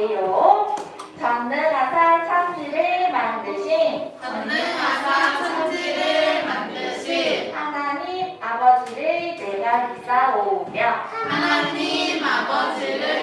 어때요? 전능하사 천지를 만드신 전능하사 천지를 만드신 하나님 아버지를 내가 믿사오며 하나님 아버지를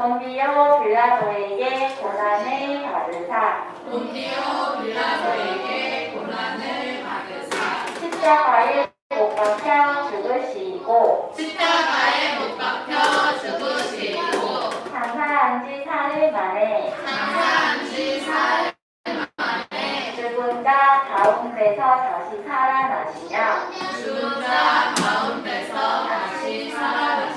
본디오 빌라도에게 고난을 받으사. 본디오 빌라도에게 고난을 받으사. 십자가에 못 박혀 죽으시고. 십자가에 못 박혀 죽으시고. 장사한 지 사흘 만에. 장사한 지 사흘 만에. 죽은 자 가운데서 다시 살아나시며. 죽은 자 가운데서 다시 살아나시며.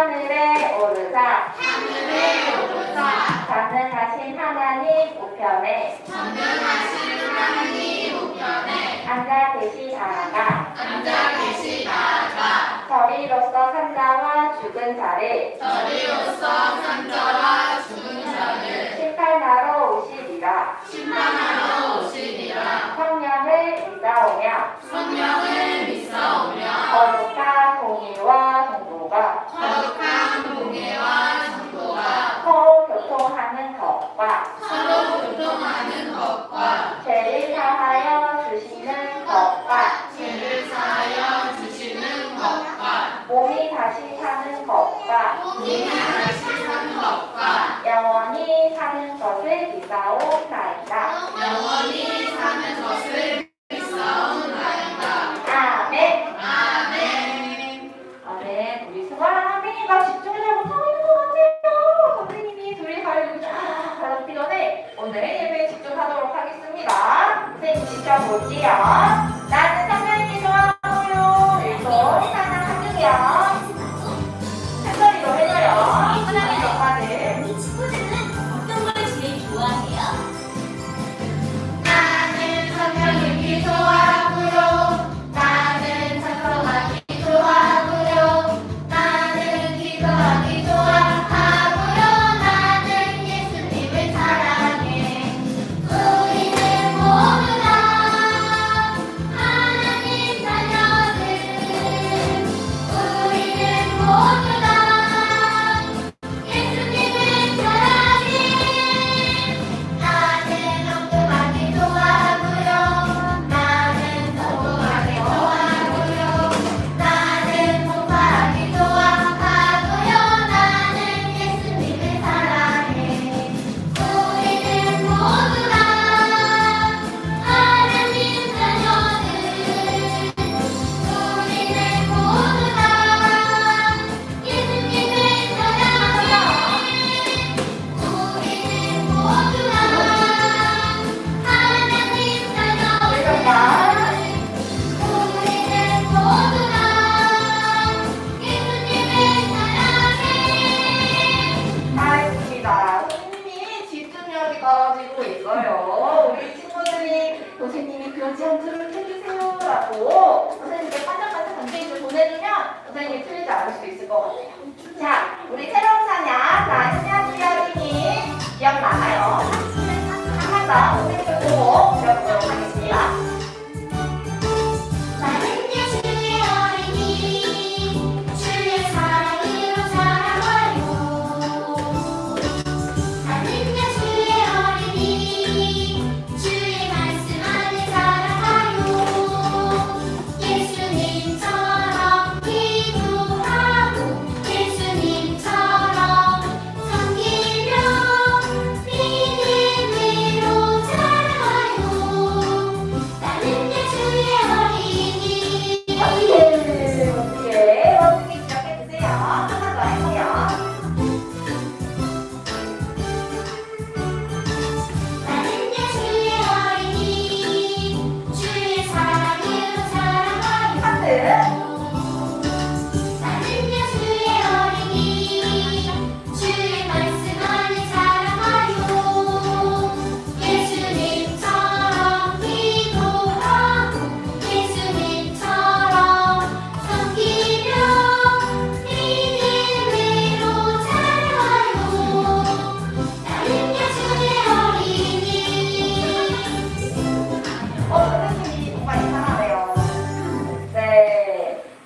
하늘에 오르사 하늘에 오르자. 전능하신 하나님 우편에. 전능하신 하나님 우편에. 앉아 계시다가. 앉아 계시다가. 저리로서 산자와 죽은 자를. 저리로서 산자와 죽은 자를. 심판하러 오시리라. 심판하러 오시리라. 성령을 믿사오며 성령을 믿사오며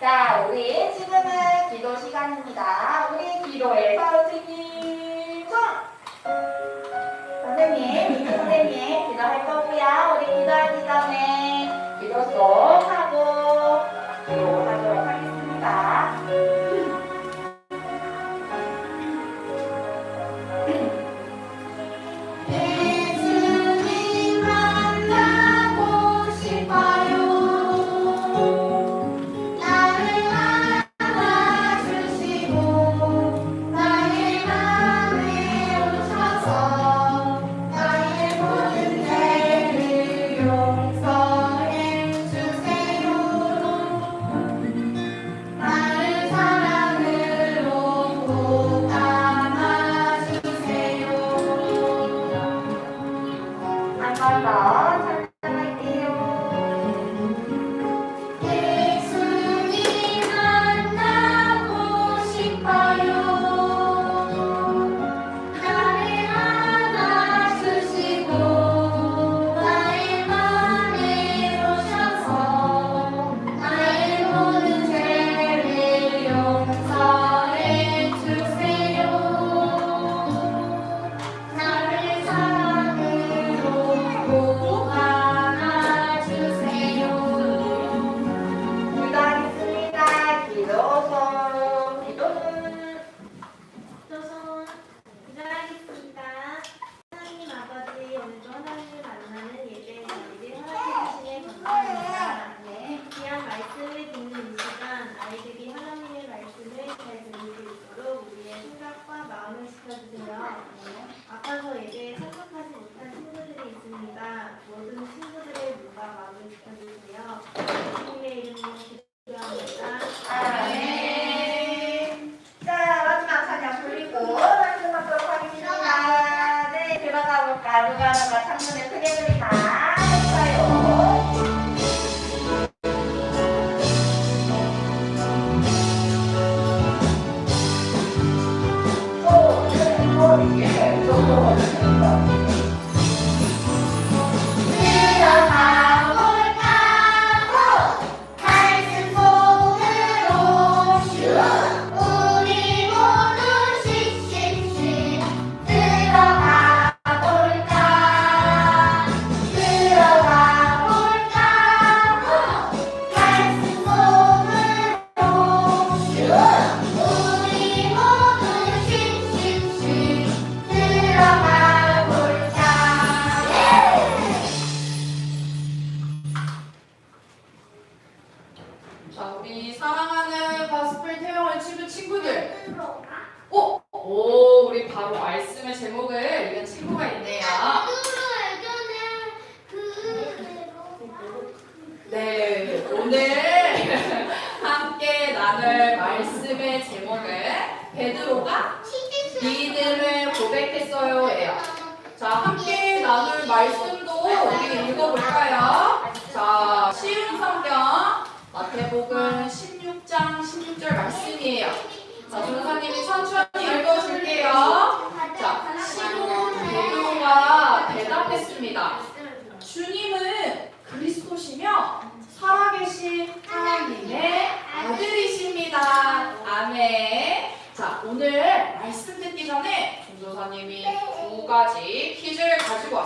자, 우리 지금은 기도 시간입니다. 우리 기도에서 선생님 선생님, 선생님 기도할 거고요. 우리 기도하기 전에 기도 속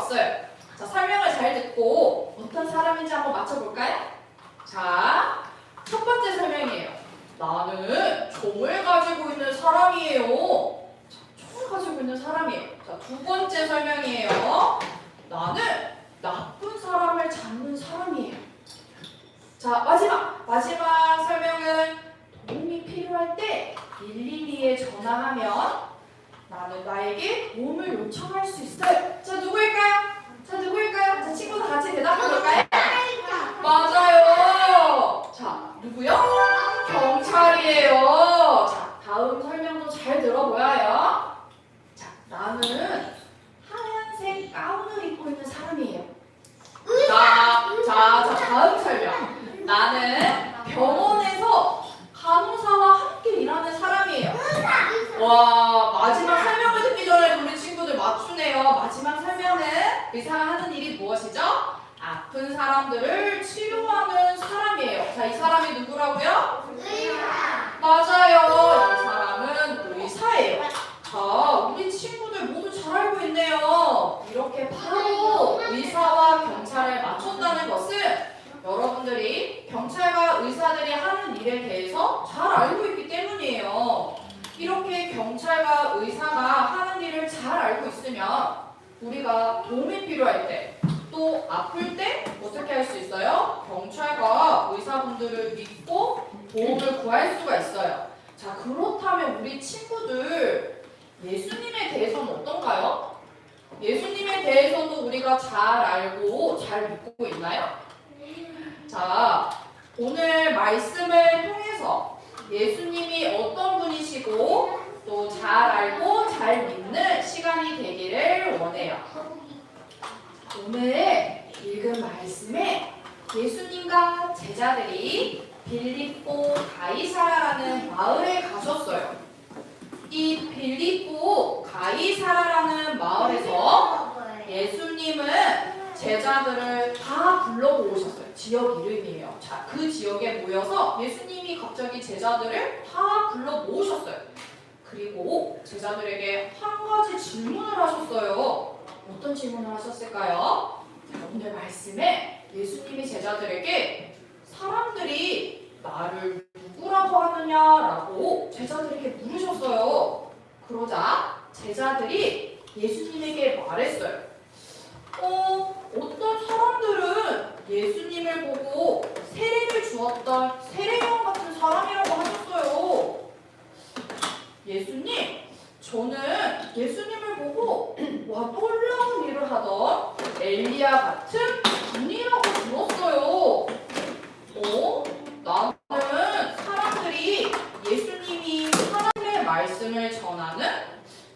없어요. 우리가 잘 알고 잘 믿고 있나요? 자, 오늘 말씀을 통해서 예수님이 어떤 분이시고 또 잘 알고 잘 믿는 시간이 되기를 원해요. 오늘 읽은 말씀에 예수님과 제자들이 빌립보 가이사라라는 마을에 가셨어요. 이 빌립보 가이사라라는 마을에서 예수님은 제자들을 다 불러모으셨어요. 지역 이름이에요. 자, 그 지역에 모여서 예수님이 갑자기 제자들을 다 불러 모으셨어요. 그리고 제자들에게 한 가지 질문을 하셨어요. 어떤 질문을 하셨을까요? 자, 오늘 말씀에 예수님이 제자들에게 사람들이 나를 누구라고 하느냐라고 제자들에게 물으셨어요. 그러자 제자들이 예수님에게 말했어요. 어, 어떤 사람들은 예수님을 보고 세례를 주었던 세례요한 같은 사람이라고 하셨어요. 예수님, 저는 예수님을 보고 와 놀라운 일을 하던 엘리야 같은 분이라고 들었어요. 어? 나는 사람들이 예수님이 하나님의 말씀을 전하는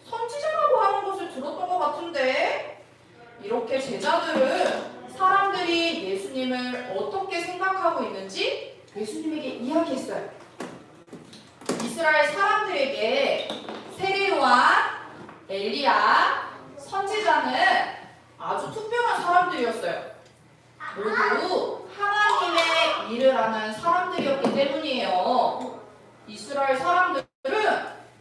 선지자라고 하는 것을 들었던 것 같은데 이렇게 제자들은 사람들이 예수님을 어떻게 생각하고 있는지 예수님에게 이야기했어요. 이스라엘 사람들에게 세례요한, 엘리야, 선지자는 아주 특별한 사람들이었어요. 모두 하나님의 일을 하는 사람들이었기 때문이에요. 이스라엘 사람들은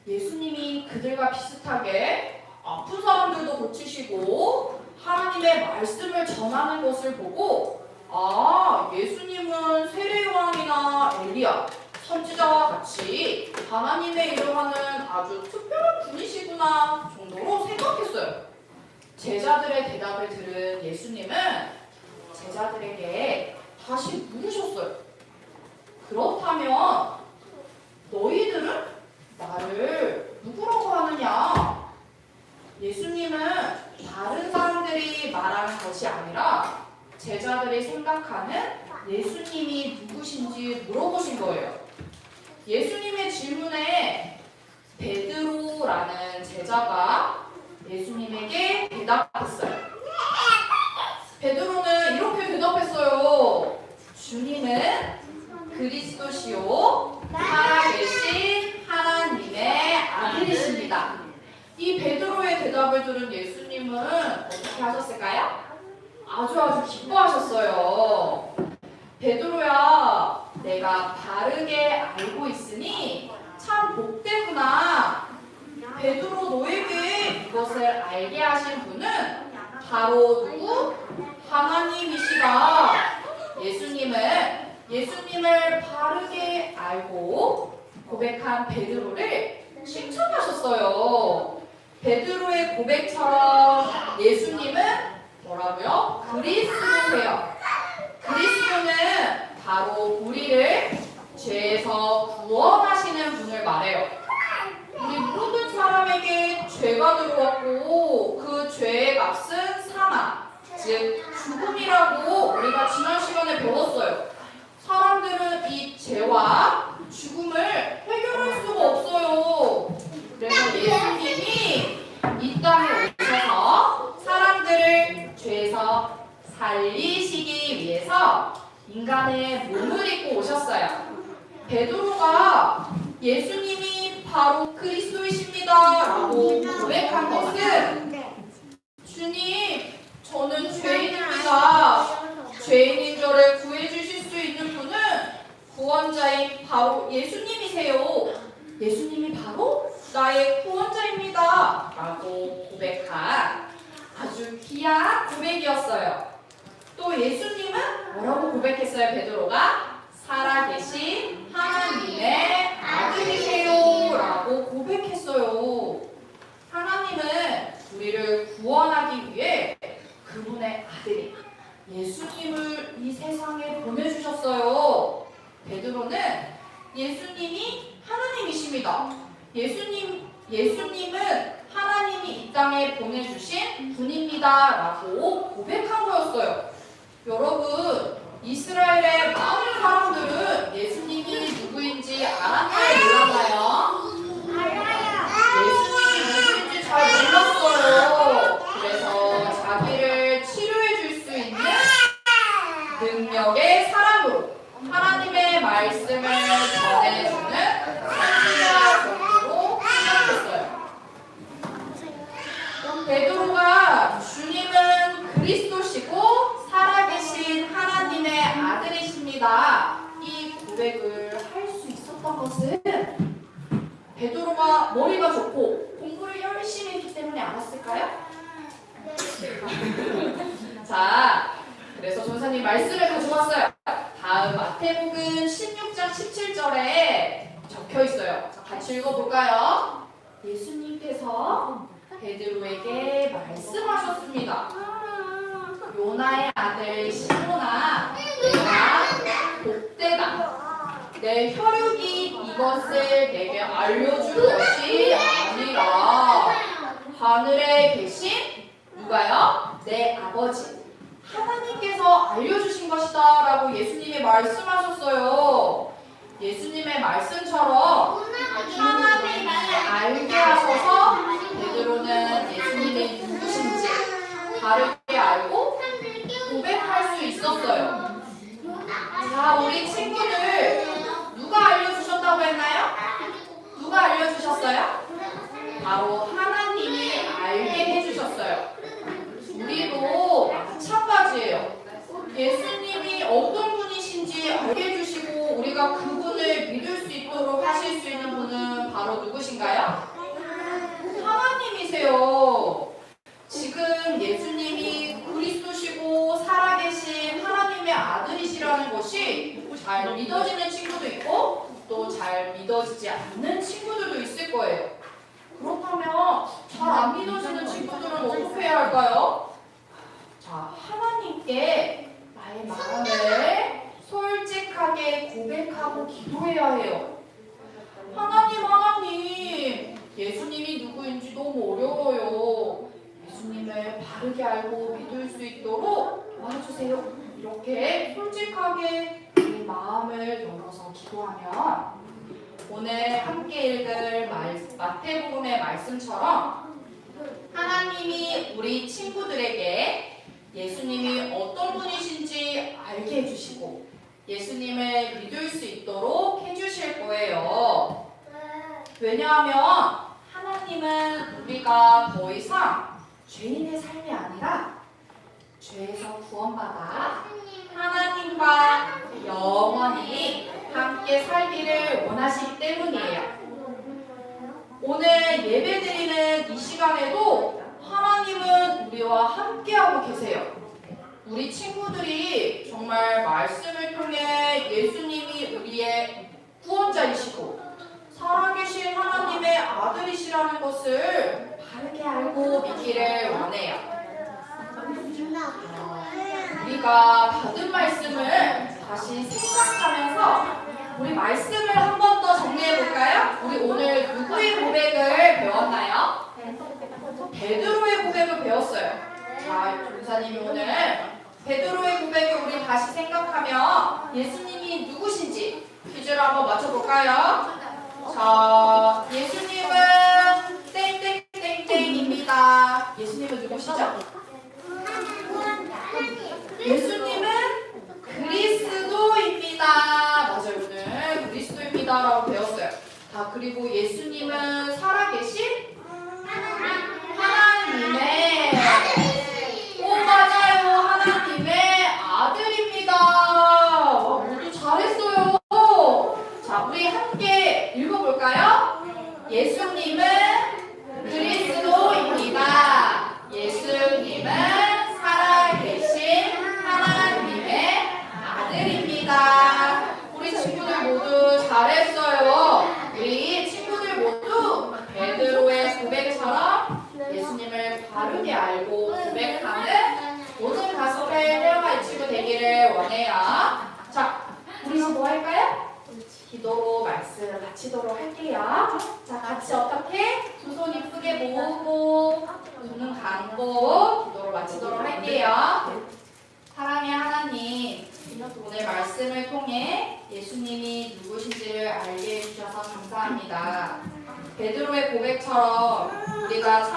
예수님이 그들과 비슷하게 아픈 사람들도 고치시고 하나님의 말씀을 전하는 것을 보고 아 예수님은 세례요한이나 엘리야 선지자와 같이 하나님의 일을 하는 아주 특별한 분이시구나 정도로 생각했어요. 제자들의 대답을 들은 예수님은 제자들에게 다시 물으셨어요. 그렇다면 너희들은 나를 누구라고 하느냐? 예수님은 다른 사람들이 말하는 것이 아니라 제자들이 생각하는 예수님이 누구신지 물어보신 거예요. 예수님의 질문에 베드로라는 제자가 예수님에게 대답했어요. 베드로는 이렇게 대답했어요. 주님은 그리스도시요 살아계신 하나님의 아들이십니다. 이 베드로의 대답을 들은 예수 님은 어떻게 하셨을까요? 아주 아주 기뻐하셨어요. 베드로야, 내가 바르게 알고 있으니 참 복되구나. 베드로 너에게 이것을 알게 하신 분은 바로 누구? 하나님이시다. 예수님은 예수님을 바르게 알고 고백한 베드로를 칭찬하셨어요. 베드로의 고백처럼 예수님은 뭐라고요? 그리스도세요. 그리스도는 바로 우리를 죄에서 구원하시는 분을 말해요. 우리 모든 사람에게 죄가 들어왔고 그 죄의 값은 사망, 즉 죽음이라고 우리가 지난 시간에 배웠어요. 사람들은 이 죄와 죽음을 해결할 수가 없어요. 그래서 예수님이 이 땅에 오셔서 사람들을 죄에서 살리시기 위해서 인간의 몸을 입고 오셨어요. 베드로가 예수님이 바로 그리스도이십니다라고 고백한 것은 주님, 저는 죄인입니다. 죄인인 저를 구해주실 수 있는 분은 구원자인 바로 예수님이세요. 예수님이 바로 나의 구원자입니다. 라고 고백한 아주 귀한 고백이었어요. 또 예수님은 뭐라고 고백했어요, 베드로가? 살아계신 하나님의 아들이세요. 라고 고백했어요. 하나님은 우리를 구원하기 위해 예수님, 예수님은 하나님이 이 땅에 보내주신 분입니다라고 고백한 거였어요. 여러분, 이스라엘의 많은 사람들은 예수님이 누구인지 알았나요? 몰랐나요? 예수님이 누구인지 잘 몰랐어요. 그래서 자기를 치료해 줄 수 있는 능력의 사람으로 하나님의 말씀을 전해주는 선지자 정도로 생각했어요. 베드로가 주님은 그리스도시고 살아계신 하나님의 아들이십니다. 이 고백을 할 수 있었던 것은 베드로가 머리가 좋고 공부를 열심히 했기 때문에 알았을까요? 자, 그래서 전사님 말씀을 가져왔어요. 다음 마태복음 16장 17절에 적혀 있어요. 자, 같이 읽어볼까요? 예수님께서 베드로에게 말씀하셨습니다. 요나의 아들 시몬아, 내가 복되다. 내 혈육이 이것을 내게 알려줄 것이 아니라 하늘에 계신 누가요? 내 아버지. 하나님께서 알려주신 것이다 라고 예수님이 말씀하셨어요. 예수님의 말씀처럼 하나님이 알게 하셔서 베드로는 예수님이 누구신지 바르게 알고 고백할 수 있었어요. 자, 우리 친구들 누가 알려주셨다고 했나요? 누가 알려주셨어요? 바로 하나님이 알게 해주셨어요. 우리도 마찬가지예요. 예수님이 어떤 분이신지 알게 해주시고 우리가 그분을 믿을 수 있도록 하실 수 있는 분은 바로 누구신가요? 하나님이세요. 지금 예수님이 그리스도시고 살아계신 하나님의 아들이시라는 것이 잘 믿어지는 친구도 있고 또 잘 믿어지지 않는 친구들도 있을 거예요. 그렇다면 잘 안 믿어지는 친구들은 어떻게 해야 할까요? 자, 하나님께 나의 마음을 솔직하게 고백하고 기도해야 해요. 하나님, 하나님, 예수님이 누구인지 너무 어려워요. 예수님을 바르게 알고 믿을 수 있도록 도와주세요. 이렇게 솔직하게 내 마음을 열어서 기도하면 오늘 함께 읽을 말, 마태복음의 말씀처럼 하나님이 우리 친구들에게 예수님이 어떤 분이신지 알게 해주시고 예수님을 믿을 수 있도록 해주실 거예요. 왜냐하면 하나님은 우리가 더 이상 죄인의 삶이 아니라 죄에서 구원받아 하나님과 영원히 함께 살기를 원하시기 때문이에요. 오늘 예배 드리는 이 시간에도 하나님은 우리와 함께하고 계세요. 우리 친구들이 정말 말씀을 통해 예수님이 우리의 구원자이시고 살아계신 하나님의 아들이시라는 것을 바르게 알고 믿기를 원해요. 우리가 받은 말씀을 다시 생각하면서 우리 말씀을 한 번 더 정리해 볼까요? 우리 오늘 누구의 고백을 배웠나요? 베드로의 고백을 배웠어요. 자, 교사님이 오늘 베드로의 고백을 우리 다시 생각하며 예수님이 누구신지 퀴즈를 한번 맞춰볼까요? 자, 예수님은 땡땡땡땡입니다. 예수님은 누구시죠? 예수님은 그리스도입니다. 맞아요, 오늘 그리스도입니다라고 배웠어요. 자, 그리고 예수님은 살아계신 하나님의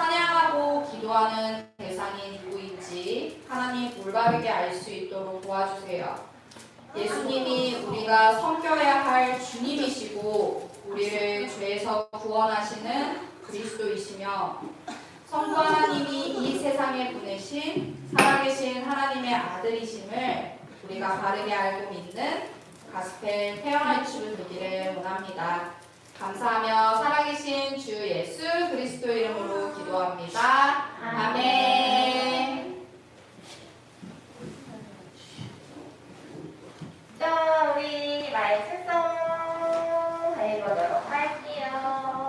찬양하고 기도하는 대상이 누구인지 하나님 올바르게 알 수 있도록 도와주세요. 예수님이 우리가 섬겨야 할 주님이시고 우리를 죄에서 구원하시는 그리스도이시며 성부 하나님이 이 세상에 보내신 살아계신 하나님의 아들이심을 우리가 바르게 알고 믿는 가스펠 태어날 주를 되기를 원합니다. 감사하며 살아계신 주 예수 그리스도 이름으로 기도합니다. 아멘. 자, 우리 말씀송 해보도록 할게요.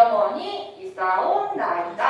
여러분이 있어온 나이다.